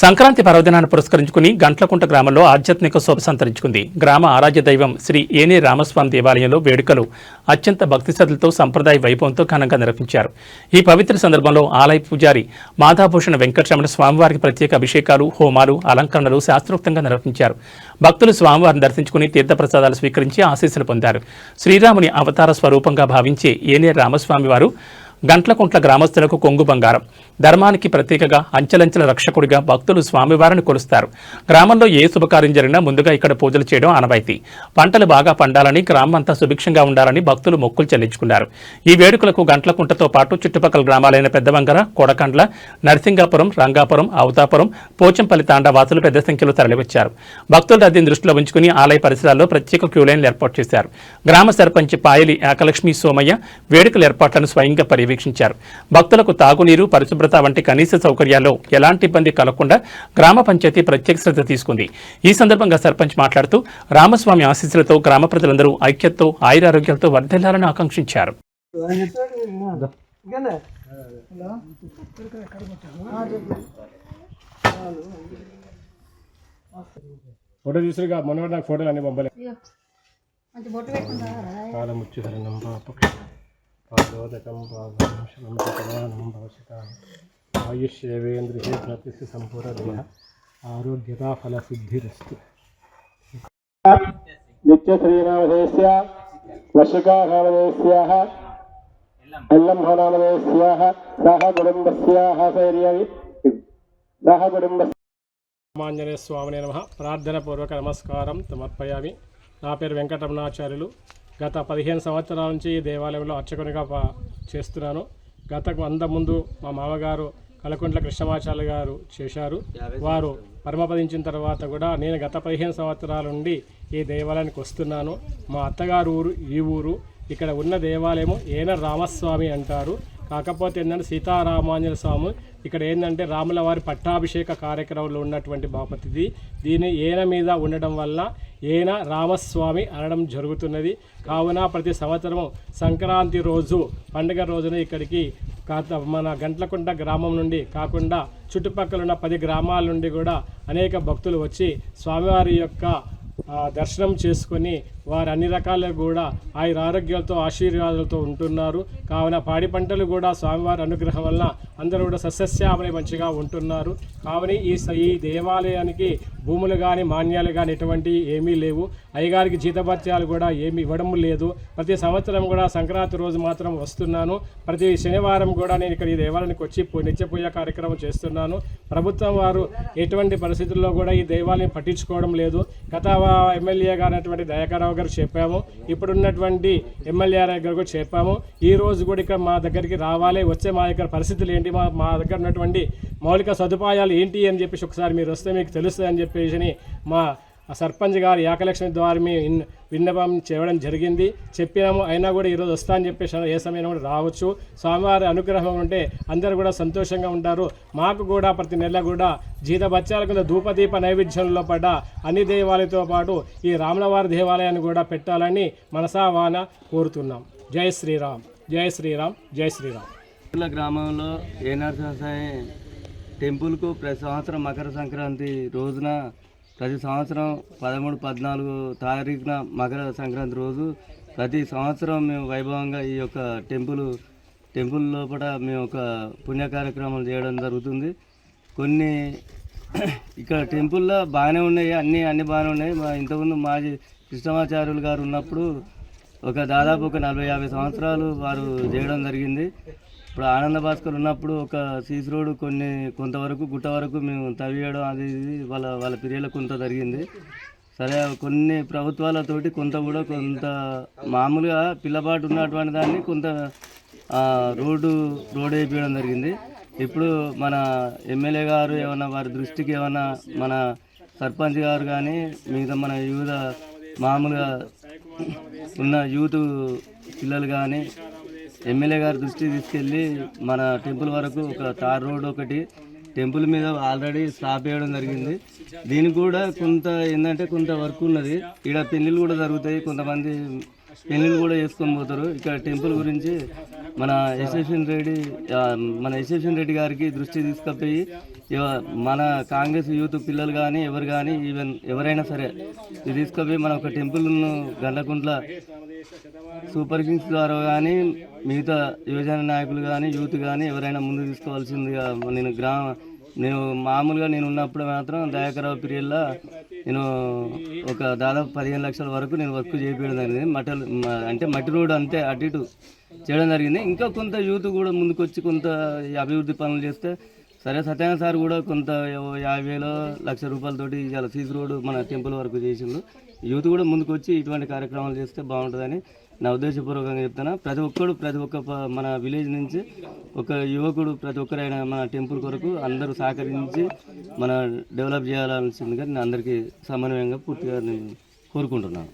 సంక్రాంతి పర్వదినాన్ని పురస్కరించుకుని గంట్లకుంట గ్రామంలో ఆధ్యాత్మిక శోభ సంతరించుకుంది. గ్రామ ఆరాధ్య దైవం శ్రీ ఏనే రామస్వామి దేవాలయంలో వేడుకలు అత్యంత భక్తి శ్రద్ధలతో సంప్రదాయ వైభవంతో ఘనంగా నిర్వహించారు. ఈ పవిత్ర సందర్భంలో ఆలయ పూజారి మాధాభూషణ వెంకటరమణ స్వామివారికి ప్రత్యేక అభిషేకాలు హోమాలు అలంకరణలు శాస్త్రోక్తంగా నిర్వహించారు. భక్తులు స్వామివారిని దర్శించుకుని తీర్థప్రసాదాలు స్వీకరించి ఆశీస్సులు పొందారు. శ్రీరాముని అవతార స్వరూపంగా భావించే ఏనే రామస్వామి వారు గంట్లకుంట్ల గ్రామస్తులకు కొంగు బంగారం. ధర్మానికి ప్రత్యేకగా అంచెలంచెల రక్షకుడిగా భక్తులు స్వామివారిని కొలుస్తారు. గ్రామంలో ఏ శుభకార్యం జరిగినా ముందుగా ఇక్కడ పూజలు చేయడం ఆనవాయితీ. పంటలు బాగా పండాలని గ్రామం అంతా సుభిక్షంగా ఉండాలని భక్తులు మొక్కులు చెల్లించుకున్నారు. ఈ వేడుకలకు గంట్లకుంటతో పాటు చుట్టుపక్కల గ్రామాలైన పెద్దవంగర కొడకండ్ల నరసింగాపురం రంగాపురం అవతాపురం పోచంపల్లి తాండా వాసులు పెద్ద సంఖ్యలో తరలివచ్చారు. భక్తుల రద్దీని దృష్టిలో ఉంచుకుని ఆలయ పరిసరాల్లో ప్రత్యేక క్యూలైన్లు ఏర్పాటు చేశారు. గ్రామ సర్పంచ్ పాయలి ఏకలక్ష్మి సోమయ్య వేడుకల ఏర్పాట్లను స్వయంగా పర్యవేక్షించారు భక్తులకు తాగునీరు పరిశుభ్రత వంటి కనీస సౌకర్యాల్లో ఎలాంటి ఇబ్బంది కలగకుండా గ్రామ పంచాయతీ ప్రత్యేక శ్రద్ధ తీసుకుంది. ఈ సందర్భంగా సర్పంచ్ మాట్లాడుతూ రామస్వామి ఆశీస్సులతో గ్రామ ప్రజలందరూ ఐక్యతతో ఆయురారోగ్యాలతో వర్ధిల్లాలని ఆకాంక్షించారు. ఫోటో తీసుగా మొన్న నాకు ఫోటోలు అన్ని పంపలే. మంచి బొట్టు పెట్టుకుంటారా కాలముచ్చుహరణం పాపక్ష పాదోదకం పాదం శమం సమానం భవసిత. ఆయుష్యేవేంద్రియ ప్రతిష్ఠ సంపూర్ణ ఆరోగ్యతా ఫల సిద్ధిరస్తు నిత్య శ్రీనామధేస్య వశికానామధేస్య ఎల్లంభనామధేస్య సహ కుటుంబస్యాహ శైర్యవి. సహ కుటుంబ రామాంజనేయ స్వామినే నమ. ప్రార్థనపూర్వక నమస్కారం సమర్పయామి. నా పేరు వెంకటరమణాచార్యులు. గత పదిహేను సంవత్సరాల నుంచి ఈ దేవాలయంలో అర్చకునిగా చేస్తున్నాను. గత అంత ముందు మా మామగారు కలకుంట్ల కృష్ణమాచార్య గారు చేశారు. వారు పరమపదించిన తర్వాత కూడా నేను గత పదిహేను సంవత్సరాల నుండి ఈ దేవాలయానికి వస్తున్నాను. మా అత్తగారు ఊరు ఈ ఊరు ఇక్కడ ఉన్న దేవాలయము ఏన రామస్వామి అంటారు. కాకపోతే ఏంటంటే సీతారామాంజన స్వామి ఇక్కడ ఏంటంటే రాముల వారి పట్టాభిషేక కార్యక్రమంలో ఉన్నటువంటి బాపతిది. దీని ఈయన మీద ఉండడం వల్ల ఈయన రామస్వామి అనడం జరుగుతున్నది. కావున ప్రతి సంవత్సరం సంక్రాంతి రోజు పండుగ రోజున ఇక్కడికి మన గంట్లకుంట గ్రామం నుండి కాకుండా చుట్టుపక్కల ఉన్న పది గ్రామాల నుండి కూడా అనేక భక్తులు వచ్చి స్వామివారి యొక్క దర్శనం చేసుకొని వారు అన్ని రకాలుగా కూడా ఆయన ఆరోగ్యాలతో ఆశీర్వాదాలతో ఉంటున్నారు. కావున పాడి పంటలు కూడా స్వామివారి అనుగ్రహం వలన అందరూ కూడా సస్యశ్యామని మంచిగా ఉంటున్నారు. కావున ఈ స- ఈ దేవాలయానికి భూములు కానీ మాన్యాలు కానీ ఎటువంటి ఏమీ లేవు. అయ్యగారికి జీతభత్యాలు కూడా ఏమీ ఇవ్వడం లేదు. ప్రతి సంవత్సరం కూడా సంక్రాంతి రోజు మాత్రం వస్తున్నాను. ప్రతి శనివారం కూడా నేను ఇక్కడ ఈ దేవాలయానికి వచ్చి నిత్యపూజ కార్యక్రమం చేస్తున్నాను. ప్రభుత్వం వారు ఎటువంటి పరిస్థితుల్లో కూడా ఈ దేవాలయం పట్టించుకోవడం లేదు. గత వా- అటువంటి దయాకరం దయాకరావు గారు చెప్పాము. ఇప్పుడున్నటువంటి ఎమ్మెల్యే గారు కూడా చెప్పాము. ఈ రోజు కూడా ఇక్కడ మా దగ్గరికి రావాలి వచ్చే మా దగ్గర పరిస్థితులు ఏంటి మా మా దగ్గర ఉన్నటువంటి మౌలిక సదుపాయాలు ఏంటి అని చెప్పేసి ఒకసారి మీరు వస్తే మీకు తెలుస్తుంది అని చెప్పేసి మా సర్పంచ్ గారు ఏకలక్ష్మి ద్వారా మీ విన్నపం చేయడం జరిగింది. చెప్పినాము అయినా కూడా ఈరోజు వస్తా అని చెప్పేసి ఏ సమయంలో కూడా రావచ్చు. స్వామివారి అనుగ్రహం ఉంటే అందరూ కూడా సంతోషంగా ఉంటారు. మాకు కూడా ప్రతి నెల కూడా జీత బత్యాల కింద ధూపదీప నైవేద్యంలో పడ్డ అన్ని దేవాలయంతో పాటు ఈ రాములవారి దేవాలయాన్ని కూడా పెట్టాలని మనసా వాన కోరుతున్నాం. జై శ్రీరామ్ జై శ్రీరామ్ జై శ్రీరామ్. గ్రామంలో గ్రామంలో ఏనార్సాయి టెంపుల్కు ప్రతి సంవత్సరం మకర సంక్రాంతి రోజున ప్రతి సంవత్సరం పదమూడు పద్నాలుగు తారీఖున మకర సంక్రాంతి రోజు ప్రతి సంవత్సరం మేము వైభవంగా ఈ యొక్క టెంపుల్ టెంపుల్ లోపల మేము ఒక పుణ్య కార్యక్రమాలు చేయడం జరుగుతుంది. కొన్ని ఇక్కడ టెంపుల్లో బాగానే ఉన్నాయి అన్నీ అన్ని బాగానే ఉన్నాయి. మా ఇంతకుముందు మాజీ కృష్ణమాచార్యులు గారు ఉన్నప్పుడు ఒక దాదాపు ఒక నలభై యాభై సంవత్సరాలు వారు చేయడం జరిగింది. ఇప్పుడు ఆనంద భాస్కర్ ఉన్నప్పుడు ఒక సీసీ రోడ్ కొన్ని కొంతవరకు గుట్ట వరకు మేము తవ్వేయడం అది ఇది వాళ్ళ వాళ్ళ పీరియడ్లో కొంత జరిగింది. సరే కొన్ని ప్రభుత్వాలతోటి కొంత కూడా కొంత మామూలుగా పిల్లపాటు ఉన్నటువంటి దాన్ని కొంత రోడ్డు రోడ్ వేయించడం జరిగింది. ఇప్పుడు మన ఎమ్మెల్యే గారు ఏమన్నా వారి దృష్టికి ఏమన్నా మన సర్పంచ్ గారు కానీ మిగతా మన యువత మామూలుగా ఉన్న యూత్ పిల్లలు కానీ ఎమ్మెల్యే గారి దృష్టి తీసుకెళ్ళి మన టెంపుల్ వరకు ఒక తార్ రోడ్ ఒకటి టెంపుల్ మీద ఆల్రెడీ స్టాప్ చేయడం జరిగింది. దీనికి కూడా కొంత ఏంటంటే కొంత వర్క్ ఉన్నది. ఇక్కడ పెళ్ళిళ్ళు కూడా జరుగుతాయి. కొంతమంది పెళ్ళిళ్ళు కూడా చేసుకొని పోతారు. ఇక్కడ టెంపుల్ గురించి మన యశస్విన్ రెడ్డి మన యశస్విన్ రెడ్డి గారికి దృష్టి తీసుకుపోయి మన కాంగ్రెస్ యూత్ పిల్లలు కానీ ఎవరు కానీ ఈవెన్ ఎవరైనా సరే ఇది తీసుకుపోయి మన ఒక టెంపుల్ను గండకుంట్ల సూపర్ కింగ్స్ ద్వారా కానీ మిగతా యువజన నాయకులు కానీ యూత్ కానీ ఎవరైనా ముందు తీసుకోవాల్సిందిగా నేను గ్రామ నేను మామూలుగా నేను ఉన్నప్పుడు మాత్రం దయాకరావు పీరియడ్లో నేను ఒక దాదాపు పదిహేను లక్షల వరకు నేను వర్క్ చేయడం జరిగింది. మటల్ అంటే మట్టి రోడ్ అంతే అటు ఇటు చేయడం జరిగింది. ఇంకా కొంత యూత్ కూడా ముందుకొచ్చి కొంత అభివృద్ధి పనులు చేస్తే సరే సత్యనారాయణ సార్ కూడా కొంత యాభై వేలు లక్ష రూపాయలతోటి ఇవాళ సీజ్ రోడ్ మన టెంపుల్ వరకు చేసిండు. యూత్ కూడా ముందుకు వచ్చి ఇటువంటి కార్యక్రమాలు చేస్తే బాగుంటుందని నా ఉద్దేశపూర్వకంగా చెప్తున్నా. ప్రతి ఒక్కడు ప్రతి ఒక్క ప- మన విలేజ్ నుంచి ఒక యువకుడు ప్రతి ఒక్కరైన మన టెంపుల్ కొరకు అందరూ సహకరించి మన డెవలప్ చేయాల్సిందిగా నేను అందరికీ సమన్వయంగా పూర్తిగా నేను కోరుకుంటున్నాను.